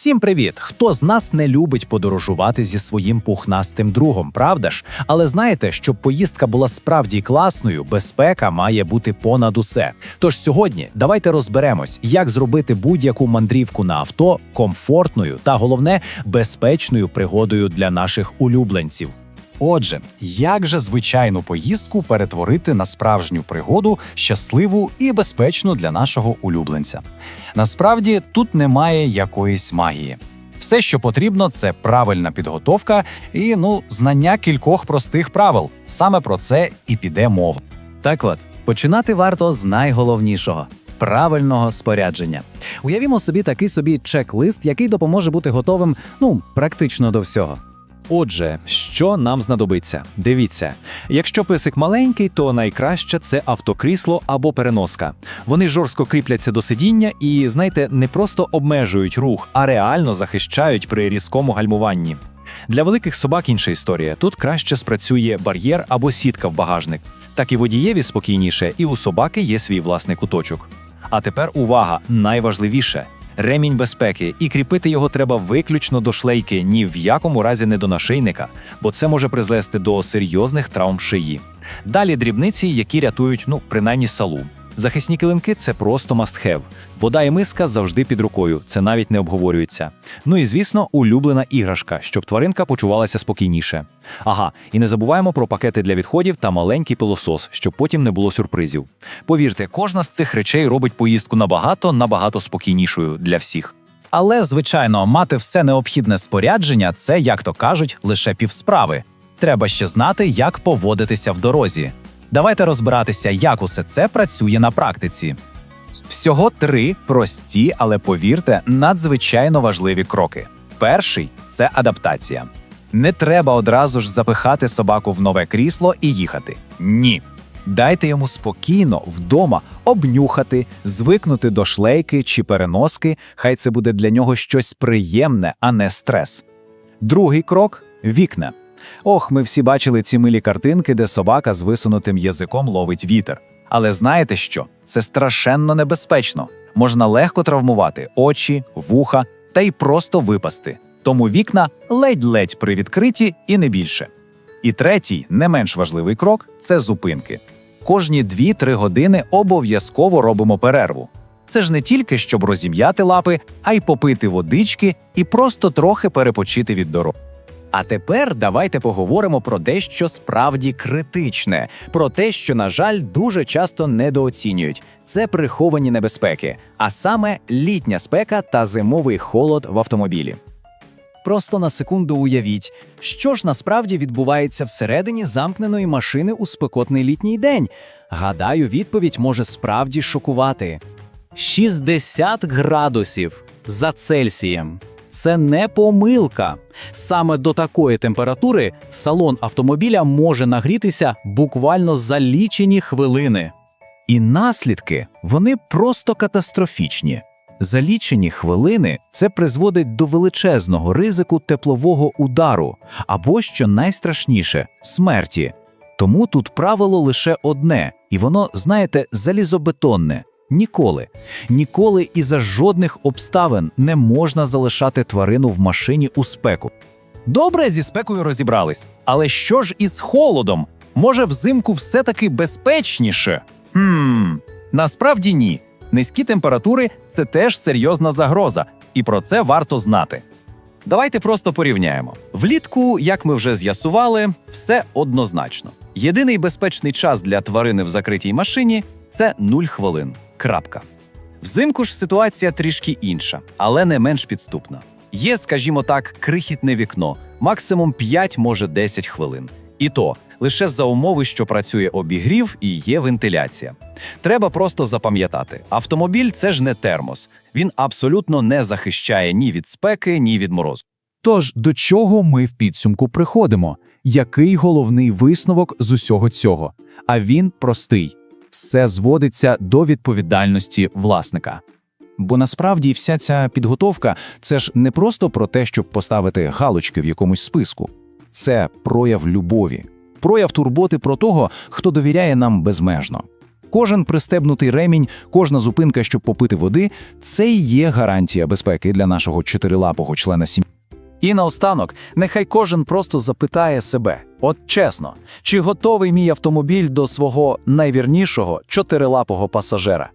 Всім привіт! Хто з нас не любить подорожувати зі своїм пухнастим другом, правда ж? Але знаєте, щоб поїздка була справді класною, безпека має бути понад усе. Тож сьогодні давайте розберемось, як зробити будь-яку мандрівку на авто комфортною та головне безпечною пригодою для наших улюбленців. Отже, як же звичайну поїздку перетворити на справжню пригоду, щасливу і безпечну для нашого улюбленця? Насправді тут немає якоїсь магії. Все, що потрібно, це правильна підготовка і ну знання кількох простих правил. Саме про це і піде мова. Так от, починати варто з найголовнішого. Правильного спорядження. Уявімо собі такий собі чек-лист, який допоможе бути готовим, ну, практично до всього. Отже, що нам знадобиться? Дивіться, якщо писик маленький, то найкраще це автокрісло або переноска. Вони жорстко кріпляться до сидіння і, знаєте, не просто обмежують рух, а реально захищають при різкому гальмуванні. Для великих собак інша історія. Тут краще спрацює бар'єр або сітка в багажник. Так і водієві спокійніше, і у собаки є свій власний куточок. А тепер увага, найважливіше ремінь безпеки, і кріпити його треба виключно до шлейки, ні в якому разі не до нашийника, бо це може призвести до серйозних травм шиї. Далі дрібниці, які рятують, ну принаймні салу. Захисні килимки це просто must-have. Вода і миска завжди під рукою, це навіть не обговорюється. Ну і звісно, улюблена іграшка, щоб тваринка почувалася спокійніше. Ага, і не забуваємо про пакети для відходів та маленький пилосос, щоб потім не було сюрпризів. Повірте, кожна з цих речей робить поїздку набагато набагато спокійнішою для всіх. Але, звичайно, мати все необхідне спорядження це, як то кажуть, лише півсправи. Треба ще знати, як поводитися в дорозі. Давайте розбиратися, як усе це працює на практиці. Всього три прості, але повірте, надзвичайно важливі кроки. Перший це адаптація. Не треба одразу ж запихати собаку в нове крісло і їхати. Ні. Дайте йому спокійно вдома обнюхати, звикнути до шлейки чи переноски, хай це буде для нього щось приємне, а не стрес. Другий крок вікна. Ох, ми всі бачили ці милі картинки, де собака з висунутим язиком ловить вітер. Але знаєте що? Це страшенно небезпечно. Можна легко травмувати очі, вуха та й просто випасти. Тому вікна ледь-ледь привідкриті і не більше. І третій, не менш важливий крок це зупинки. Кожні 2-3 години обов'язково робимо перерву. Це ж не тільки щоб розім'яти лапи, а й попити водички і просто трохи перепочити від дороги. А тепер давайте поговоримо про дещо справді критичне, про те, що, на жаль, дуже часто недооцінюють. Це приховані небезпеки, а саме літня спека та зимовий холод в автомобілі. Просто на секунду уявіть, що ж насправді відбувається всередині замкненої машини у спекотний літній день. Гадаю, відповідь може справді шокувати. 60 градусів за Цельсієм. Це не помилка. Саме до такої температури салон автомобіля може нагрітися буквально за лічені хвилини. І наслідки вони просто катастрофічні. За лічені хвилини це призводить до величезного ризику теплового удару або, що найстрашніше, смерті. Тому тут правило лише одне, і воно, знаєте, залізобетонне. Ніколи, ніколи і за жодних обставин не можна залишати тварину в машині у спеку. Добре, зі спекою розібрались, але що ж із холодом? Може, взимку все-таки безпечніше? Хм, насправді ні. Низькі температури це теж серйозна загроза, і про це варто знати. Давайте просто порівняємо. Влітку, як ми вже з'ясували, все однозначно. Єдиний безпечний час для тварини в закритій машині це 0 хвилин. Крапка. Взимку ж ситуація трішки інша, але не менш підступна. Є, скажімо так, крихітне вікно, максимум 5, може 10 хвилин. І то лише за умови, що працює обігрів і є вентиляція. Треба просто запам'ятати: автомобіль це ж не термос, він абсолютно не захищає ні від спеки, ні від морозу. Тож до чого ми в підсумку приходимо? Який головний висновок з усього цього? А він простий: все зводиться до відповідальності власника. Бо насправді вся ця підготовка це ж не просто про те, щоб поставити галочки в якомусь списку, це прояв любові, прояв турботи про того, хто довіряє нам безмежно. Кожен пристебнутий ремінь, кожна зупинка, щоб попити води, це і є гарантія безпеки для нашого чотирилапого члена сім'ї. І наостанок, нехай кожен просто запитає себе. От чесно, чи готовий мій автомобіль до свого найвірнішого чотирилапого пасажира?